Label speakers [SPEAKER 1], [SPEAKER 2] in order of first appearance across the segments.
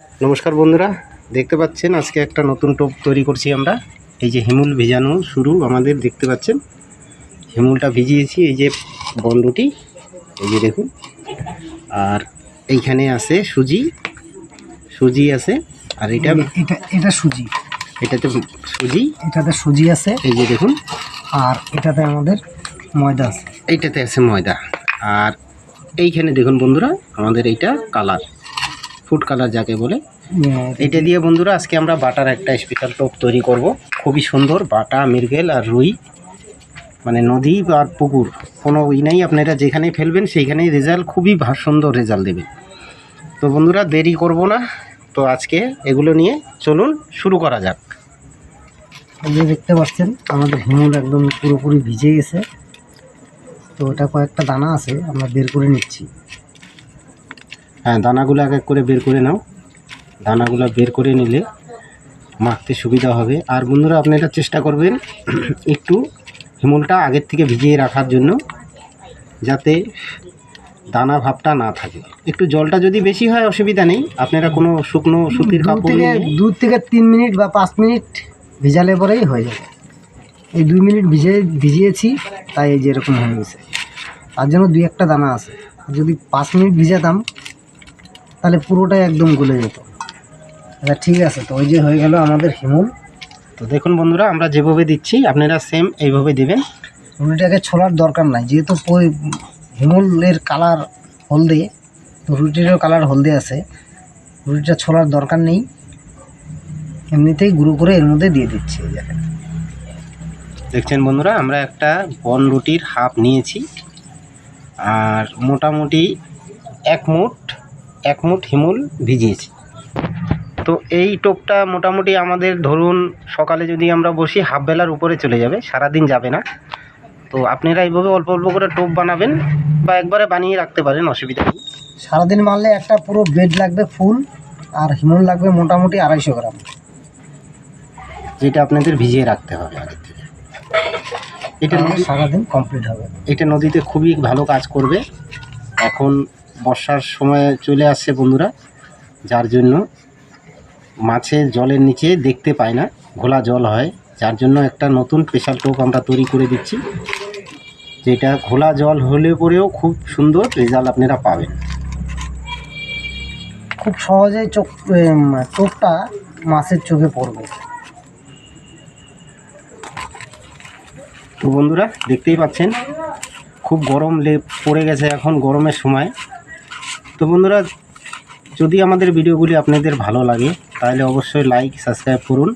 [SPEAKER 1] নমস্কার বন্ধুরা দেখতে পাচ্ছেন আজকে একটা নতুন টোপ তৈরি করছি আমরা। এই যে হিমুল ভিজানো শুরু আমাদের দেখতে পাচ্ছেন? হিমুলটা ভিজিয়েছি এই যে বন্ডটি এই যে দেখুন। আর এইখানে আছে সুজি সুজি আছে আর এটা
[SPEAKER 2] এটা এটা সুজি।
[SPEAKER 1] এটাতে সুজি
[SPEAKER 2] এটাতে সুজি আছে।
[SPEAKER 1] এই যে দেখুন।
[SPEAKER 2] আর এটাতে আমাদের ময়দা আছে।
[SPEAKER 1] এইটাতে আছে ময়দা। আর এইখানে দেখুন বন্ধুরা আমাদের এইটা কালার। ফুড কালার যাকে বলে। এটা দিয়ে বন্ধুরা আজকে আমরা বাটার একটা স্পেশাল টোপ তৈরি করব। খুবই সুন্দর বাটা মৃগেল আর রুই। মানে নদী আর পুকুর কোনো ই নাই আপনারা যেখানেই ফেলবেন সেইখানেই রেজাল্ট খুবই সুন্দর রেজাল্ট দেবে। তো বন্ধুরা দেরি করব না। তো আজকে এগুলো নিয়ে চলুন শুরু করা যাক।
[SPEAKER 2] এই যে দেখতে পাচ্ছেন আমাদের হিমুল একদম পুরোপুরি ভিজে গেছে। তো ওটা কয়েকটা দানা আছে আমরা বের করে নিচ্ছি।
[SPEAKER 1] হ্যাঁ দানাগুলো এক এক করে বের করে নাও। দানাগুলো বের করে নিলে মাখতে সুবিধা হবে। আর বন্ধুরা আপনি আপনারা চেষ্টা করবেন একটু হিমুলটা আগের থেকে ভিজিয়ে রাখার জন্য যাতে দানা ভাবটা না থাকে। একটু জলটা যদি বেশি হয় অসুবিধা নেই। আপনারা কোনো শুকনো সুতির কাপড়
[SPEAKER 2] থেকে দু থেকে তিন মিনিট বা পাঁচ মিনিট ভিজালে পরেই হয়ে যাবে। এই দুই মিনিট ভিজে ভিজিয়েছি তাই এই যে এরকম হয়ে গেছে। তার জন্য দুই একটা দানা আছে। যদি পাঁচ মিনিট ভিজাতাম তাহলে পুরোটাই একদম গলে যেত। আচ্ছা ঠিক আছে তো ওই যে হয়ে গেল আমাদের হিমুল।
[SPEAKER 1] তো দেখুন বন্ধুরা আমরা যেভাবে দিচ্ছি আপনারা সেম এইভাবে দেবেন।
[SPEAKER 2] রুটিটাকে ছোলার দরকার নাই যেহেতু হিমুলের কালার হলদে তো রুটিরও কালার হলদে আছে। রুটিটা ছোলার দরকার নেই। এমনিতেই গুঁড়ো করে এর মধ্যে দিয়ে দিচ্ছি এই দেখেন।
[SPEAKER 1] দেখছেন বন্ধুরা আমরা একটা বন রুটির হাফ নিয়েছি। আর মোটামুটি এক মুঠ এক মুঠ হিমুল ভিজিয়েছি। তো এই টোপটা মোটামুটি আমাদের ধরুন সকালে যদি আমরা বসি হাফ বেলার উপরে চলে যাবে সারাদিন যাবে না। তো আপনারা এইভাবে অল্প অল্প করে টোপ বানাবেন বা একবারে বানিয়ে রাখতে পারেন অসুবিধা নেই।
[SPEAKER 2] সারাদিন মারলে একটা পুরো বেড লাগবে ফুল আর হিমুল লাগবে মোটামুটি আড়াইশো গ্রাম।
[SPEAKER 1] যেটা আপনাদের ভিজিয়ে রাখতে হবে আগের থেকে। এটা
[SPEAKER 2] সারাদিন কমপ্লিট হবে।
[SPEAKER 1] এটা নদীতে খুবই ভালো কাজ করবে। এখন বর্ষার সময় চলে আসছে বন্ধুরা যার জন্য মাছের জলের নিচে দেখতে পায় না ঘোলা জল হয়। যার জন্য একটা নতুন স্পেশাল টোপ আমরা তৈরি করে দিচ্ছি যেটা ঘোলা জল হলে পরেও খুব সুন্দর রেজাল্ট আপনারা পাবেন।
[SPEAKER 2] খুব সহজেই চোখ চোখটা মাছের চোখে পড়বে।
[SPEAKER 1] তো বন্ধুরা দেখতেই পাচ্ছেন খুব গরম লেপ পড়ে গেছে এখন গরমের সময়। তো বন্ধুরা যদি আমাদের ভিডিওগুলি আপনাদের ভালো লাগে তাহলে অবশ্যই লাইক সাবস্ক্রাইব করুন।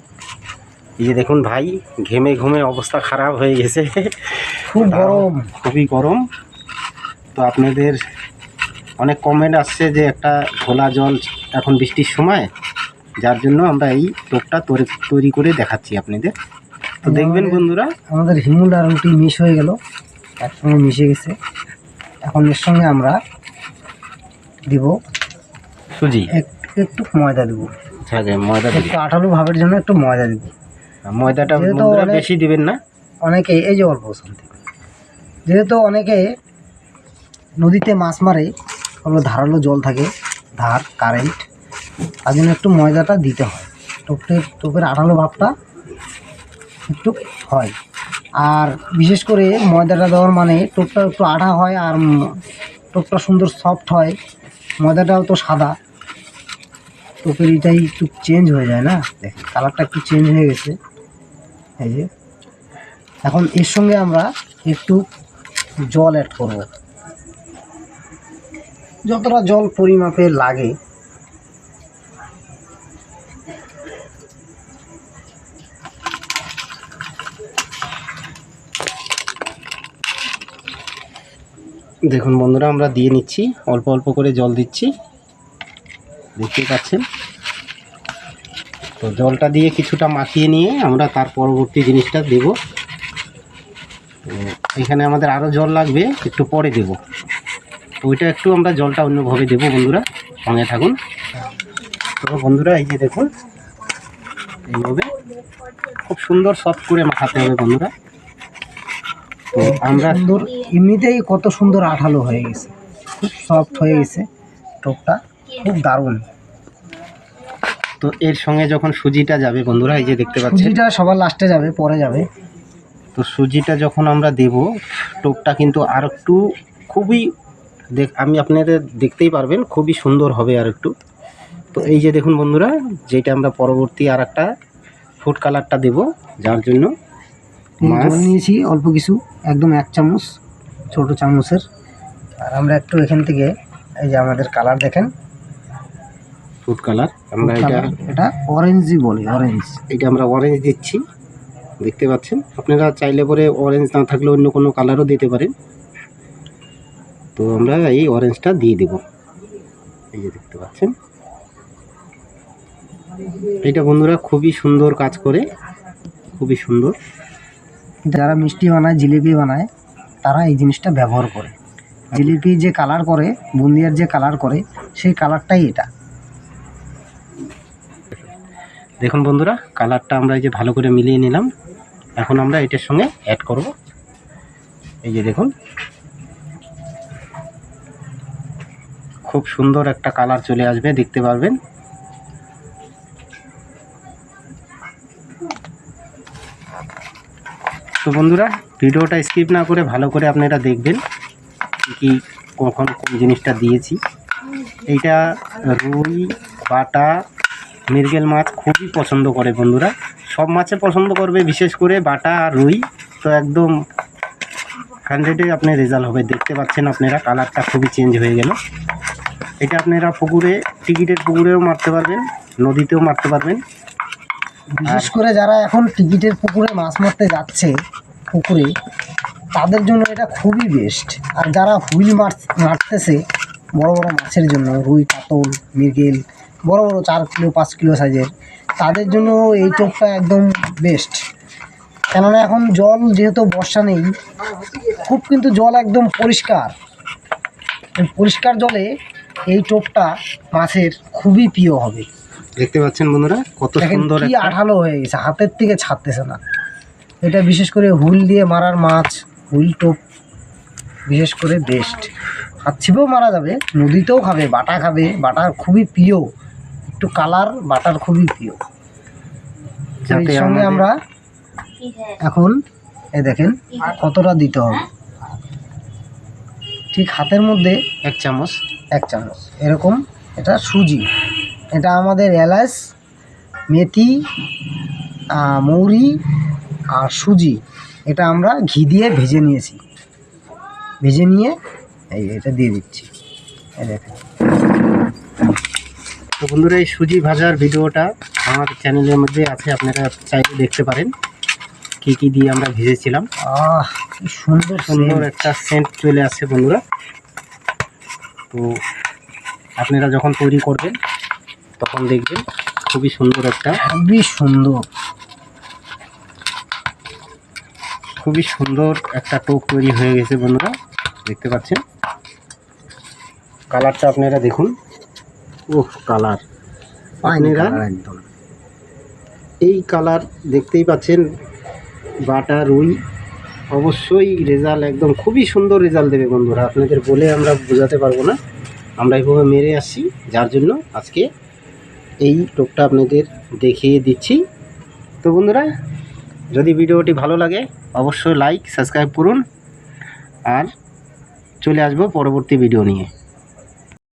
[SPEAKER 1] এই যে দেখুন ভাই ঘেমে ঘুমে অবস্থা খারাপ হয়ে গেছে।
[SPEAKER 2] খুব গরম।
[SPEAKER 1] খুবই গরম। তো আপনাদের অনেক কমেন্ট আসছে যে একটা ঘোলা জল এখন বৃষ্টির সময় যার জন্য আমরা এই টোপটা তৈরি তৈরি করে দেখাচ্ছি আপনাদের। তো দেখবেন বন্ধুরা।
[SPEAKER 2] আমাদের হিমুল আর রুটি মিশ হয়ে গেল একসঙ্গে মিশে গেছে। এখন এর সঙ্গে আমরা দিব।
[SPEAKER 1] সুজি?
[SPEAKER 2] একটু একটু ময়দা দিব।
[SPEAKER 1] থাকে ময়দা দিবি।
[SPEAKER 2] একটু আঠালো ভাবের জন্য একটু ময়দা দিব।
[SPEAKER 1] ময়দাটা বন্ধুরা বেশি দিবেন না?
[SPEAKER 2] অনেকে এই যে অল্প শান্তি যেহেতু অনেকে নদীতে মাছ মারে হলো ধারালো জল থাকে ধার কারেন্ট তার জন্য একটু ময়দাটা দিতে হয়। টোপের টোপের আঠালো ভাবটা একটু হয়। আর বিশেষ করে ময়দাটা দেওয়ার মানে টোপটা একটু আঠা হয় আর টোপটা সুন্দর সফট হয়। ময়দাটাও তো সাদা। টোপের এটাই একটু চেঞ্জ হয়ে যায় না? দেখ কালারটা একটু চেঞ্জ হয়ে গেছে। এই যে। এখন এর সঙ্গে আমরা একটু জল অ্যাড করব। যতটা জল পরিমাপে লাগে
[SPEAKER 1] দেখুন বন্ধুরা, আমরা দিয়ে নিচ্ছি। অল্প অল্প করে জল দিচ্ছি। দেখতেই পাচ্ছেন? তো জলটা দিয়ে কিছুটা মাখিয়ে নিয়ে আমরা তার পরবর্তী জিনিসটা দেব। এখানে আমাদের আরও জল লাগবে, একটু পরে দেব। ওইটা একটু আমরা জলটা অন্যভাবে দেবো বন্ধুরা, সঙ্গে থাকুন। তো বন্ধুরা, এই যে দেখুন, এইভাবে খুব সুন্দর সফট করে মাখাতে হবে বন্ধুরা। তো আমরা
[SPEAKER 2] সুন্দর এমনিতেই কত সুন্দর আঠালো হয়ে গেছে। খুব সফট হয়ে গেছে টোপটা খুব দারুণ।
[SPEAKER 1] তো এর সঙ্গে যখন সুজিটা যাবে বন্ধুরা এই যে দেখতে পাচ্ছেন।
[SPEAKER 2] সুজিটা সবার লাস্টে যাবে পরে যাবে।
[SPEAKER 1] তো সুজিটা যখন আমরা দেব টোপটা কিন্তু আর একটু খুবই দেখ আমি আপনাদের দেখতেই পারবেন খুবই সুন্দর হবে আর একটু। তো এই যে দেখুন বন্ধুরা যেটা আমরা পরবর্তী আর একটা ফুড কালারটা দেব যার জন্য মাছ।
[SPEAKER 2] নিয়েছি অল্প কিছু একদম এক চামচ ছোট চামচের। আর আমরা একটু এখান থেকে এই যে আমাদের কালার দেখেন।
[SPEAKER 1] ফুড কালার আমরা এটা
[SPEAKER 2] এটা অরেঞ্জই বলি অরেঞ্জ
[SPEAKER 1] এটা আমরা অরেঞ্জ দিচ্ছি দেখতে পাচ্ছেন? আপনারা চাইলে পরে অরেঞ্জ না থাকলে অন্য কোনো কালারও দিতে পারেন। তো আমরা এই অরেঞ্জটা দিয়ে দেব। এই যে দেখতে পাচ্ছেন? এটা বন্ধুরা খুবই সুন্দর কাজ করে খুবই সুন্দর।
[SPEAKER 2] যারা মিষ্টি বানায়, জিলিপি বানায়, তারা এই জিনিসটা ব্যবহার করে। জিলিপি যে কালার করে, বুন্দিয়ার যে কালার করে, সেই কালারটাই এটা।
[SPEAKER 1] দেখুন বন্ধুরা কালারটা আমরা এই যে ভালো করে মিলিয়ে নিলাম। এখন আমরা এটার সঙ্গে অ্যাড করব। এই যে দেখুন। খুব সুন্দর একটা কালার চলে আসবে, দেখতে পারবেন। তো বন্ধুরা, ভিডিওটা স্কিপ না করে ভালো করে আপনারা দেখবেন কি কখন কোন জিনিসটা দিয়েছি। এইটা রুই, বাটা, মৃগেল মাছ খুবই পছন্দ করে বন্ধুরা। সব মাছে পছন্দ করবে, বিশেষ করে বাটা আর রুই। তো একদম হান্ড্রেডে আপনার রেজাল্ট হবে। দেখতে পাচ্ছেন আপনারা কালারটা খুবই চেঞ্জ হয়ে গেল। এটা আপনারা পুকুরে, টিকিটের পুকুরেও মারতে পারবেন, নদীতেও মারতে পারবেন।
[SPEAKER 2] বিশেষ করে যারা এখন টিকিটের পুকুরে মাছ মারতে যাচ্ছে, পুকুরে, তাদের জন্য এটা খুবই বেস্ট আর যারা হুইল মার মারতেছে, বড় বড় মাছের জন্য, রুই কাতল মৃগেল, বড় বড় চার কিলো, পাঁচ কিলো সাইজের, তাদের জন্য এই টোপটা একদম বেস্ট কেননা এখন জল যেহেতু বর্ষা নেই, খুব কিন্তু জল একদম পরিষ্কার। পরিষ্কার জলে এই টোপটা মাছের খুবই প্রিয় হবে।
[SPEAKER 1] দেখতে পাচ্ছেন বন্ধুরা কত সুন্দর
[SPEAKER 2] কি আঠালো হয়ে গেছে হাতের থেকে ছাড়তেছে না। এটা বিশেষ করে হুইল দিয়ে মারার মাছ হুইল টোপ বিশেষ করে বেস্ট। হাত ছিপেও মারা যাবে নদীতেও খাবে বাটা খাবে বাটার খুবই প্রিয়। একটু কালার বাটার খুবই প্রিয়। এর সঙ্গে আমরা এখন এ দেখেন কতটা দিতে হবে। ঠিক হাতের মধ্যে
[SPEAKER 1] এক চামচ।
[SPEAKER 2] এক চামচ। এরকম এটা সুজি। এটা আমাদের এলাচ মেথি মৌরি আর সুজি। এটা আমরা ঘি দিয়ে ভেজে নিয়েছি। ভেজে নিয়ে এই এটা দিয়ে দিচ্ছি।
[SPEAKER 1] তো বন্ধুরা এই সুজি ভাজার ভিডিওটা আমার চ্যানেলের মধ্যে আছে আপনারা চাইলে দেখতে পারেন কি কি দিয়ে আমরা ভেজেছিলাম।
[SPEAKER 2] আহ সুন্দর
[SPEAKER 1] সুন্দর একটা সেন্ট চলে আসছে বন্ধুরা। তো আপনারা যখন তৈরি করবেন তখন দেখবেন খুবই সুন্দর একটা
[SPEAKER 2] খুবই সুন্দর।
[SPEAKER 1] খুবই সুন্দর একটা টোপ তৈরি হয়ে গেছে বন্ধুরা দেখতে পাচ্ছেন? কালারটা আপনারা দেখুন। Oh colour. আপনারা
[SPEAKER 2] একদম।
[SPEAKER 1] এই কালার দেখতেই পাচ্ছেন বাটা রুই। অবশ্যই রেজাল্ট একদম খুবই সুন্দর রেজাল্ট দেবে বন্ধুরা। আপনাদের বলে আমরা বোঝাতে পারব না। আমরা এইভাবে মেরে আসছি যার জন্য আজকে এই টোপটা আপনাদের দেখিয়ে দিচ্ছি। তো বন্ধুরা, যদি ভিডিওটি ভালো লাগে, অবশ্যই লাইক সাবস্ক্রাইব করুন। আর চলে আসব পরবর্তী ভিডিও নিয়ে।